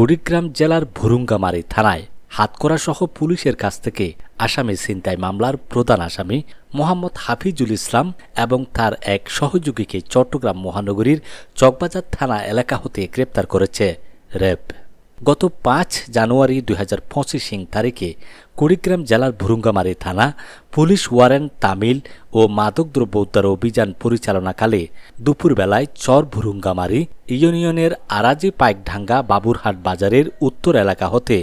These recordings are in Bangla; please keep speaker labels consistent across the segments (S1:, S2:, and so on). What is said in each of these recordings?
S1: কুড়িগ্রাম জেলার ভুরুঙ্গামারি থানায় হাতকড়াসহ পুলিশের কাছ থেকে আসামি ছিনতাই মামলার প্রধান আসামি মোহাম্মদ হাফিজুল ইসলাম এবং তার এক সহযোগীকে চট্টগ্রাম মহানগরীর চকবাজার থানা এলাকা হতে গ্রেপ্তার করেছে। র্যাব গত পাঁচ জানুয়ারি দুই হাজার পঁচিশ তারিখে কুড়িগ্রাম জেলার ভুরুঙ্গামারি থানা পুলিশ ওয়ারেন্ট তামিল ও মাদকদ্রব্য উদ্ধার অভিযান পরিচালনাকালে দুপুরবেলায় চর ভুরুঙ্গামারি ইউনিয়নের আরাজি পাইকঢাঙ্গা বাবুরহাট বাজারের উত্তর এলাকা হতে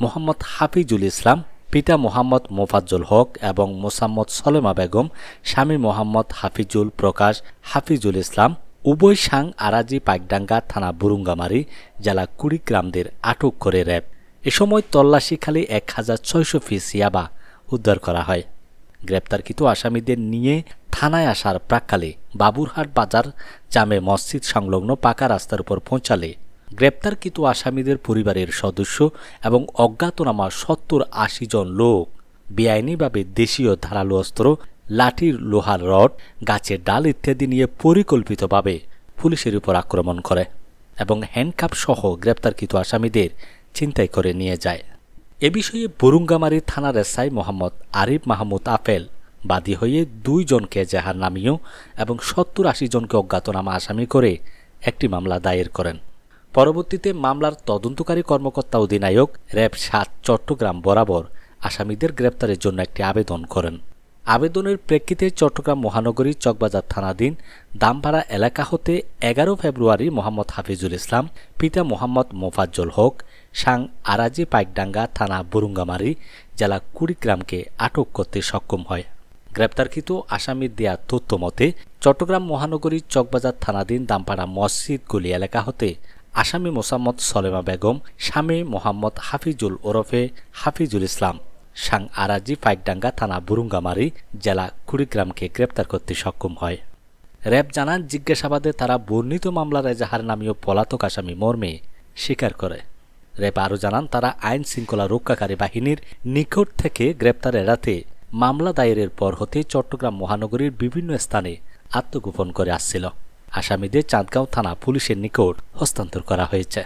S1: মোহাম্মদ হাফিজুল ইসলাম, পিতা মোহাম্মদ মোফাজ্জল হক এবং মোসাম্মদ সলেমা বেগম, স্বামী মোহাম্মদ হাফিজুল প্রকাশ হাফিজুল ইসলাম উভয় সাং আরাজি পাইকডাঙ্গা থানা বুরুঙ্গামারি জেলা কুড়িগ্রামদের আটক করে র্যাব। এ সময় তল্লাশিখালি এক হাজার ছয়শো পিস ইয়াবা উদ্ধার করা হয়। গ্রেপ্তারকৃত আসামিদের নিয়ে থানায় আসার প্রাককালে বাবুরহাট বাজার জামে মসজিদ সংলগ্ন পাকা রাস্তার উপর পৌঁছালে গ্রেপ্তারকৃত আসামিদের পরিবারের সদস্য এবং অজ্ঞাতনামা সত্তর আশি জন লোক। বেআইনিভাবে দেশীয় ধারালো অস্ত্র লাঠির লোহার রড, গাছের ডাল ইত্যাদি নিয়ে পরিকল্পিতভাবে পুলিশের উপর আক্রমণ করে এবং হ্যান্ডকাপ সহ গ্রেপ্তারকৃত আসামিদের ছিনতাই করে নিয়ে যায়। এ বিষয়ে বরুঙ্গামারি থানার এসআই মোহাম্মদ আরিফ মাহমুদ আফেল বাদী হয়ে দুইজনকে জেহার নামিয়েও এবং সত্তর আশি জনকে অজ্ঞাতনামা আসামি করে একটি মামলা দায়ের করেন। পরবর্তীতে মামলার তদন্তকারী কর্মকর্তা অধিনায়ক র্যাব সাত চট্টগ্রাম বরাবর আসামিদের গ্রেপ্তারের জন্য একটি আবেদন করেন। আবেদনের প্রেক্ষিতে চট্টগ্রাম মহানগরী চকবাজার থানাধীন দামপাড়া এলাকা হতে এগারো ফেব্রুয়ারি মোহাম্মদ হাফিজুল ইসলাম, পিতা মোহাম্মদ মোফাজ্জল হক, সাং আরাজি পাইকডাঙ্গা থানা বুরুঙ্গামারি, জেলা কুড়িগ্রামকে আটক করতে সক্ষম হয়। গ্রেপ্তারকৃত আসামির দেয়া তথ্য মতে, চট্টগ্রাম মহানগরী চকবাজার থানাধীন দামপাড়া মসজিদ গলি এলাকা হতে আসামি মোসাম্মদ সলেমা বেগম, স্বামী মোহাম্মদ হাফিজুল ওরফে হাফিজুল ইসলাম। সাং আরাজি ফাইকডাঙ্গা থানা বুরুঙ্গামারি জেলা কুড়িগ্রামকে গ্রেপ্তার করতে সক্ষম হয়। র্যাব জানান, জিজ্ঞাসাবাদে তারা বর্ণিত মামলার এজাহার নামীয় পলাতক আসামি মর্মে স্বীকার করে। র্যাব আরও জানান, তারা আইন শৃঙ্খলা রক্ষাকারী বাহিনীর নিকট থেকে গ্রেপ্তার এড়াতে মামলা দায়েরের পর হতে চট্টগ্রাম মহানগরীর বিভিন্ন স্থানে আত্মগোপন করে আসছিল। আসামিদের চাঁদগাঁও থানা পুলিশের নিকট হস্তান্তর করা হয়েছে।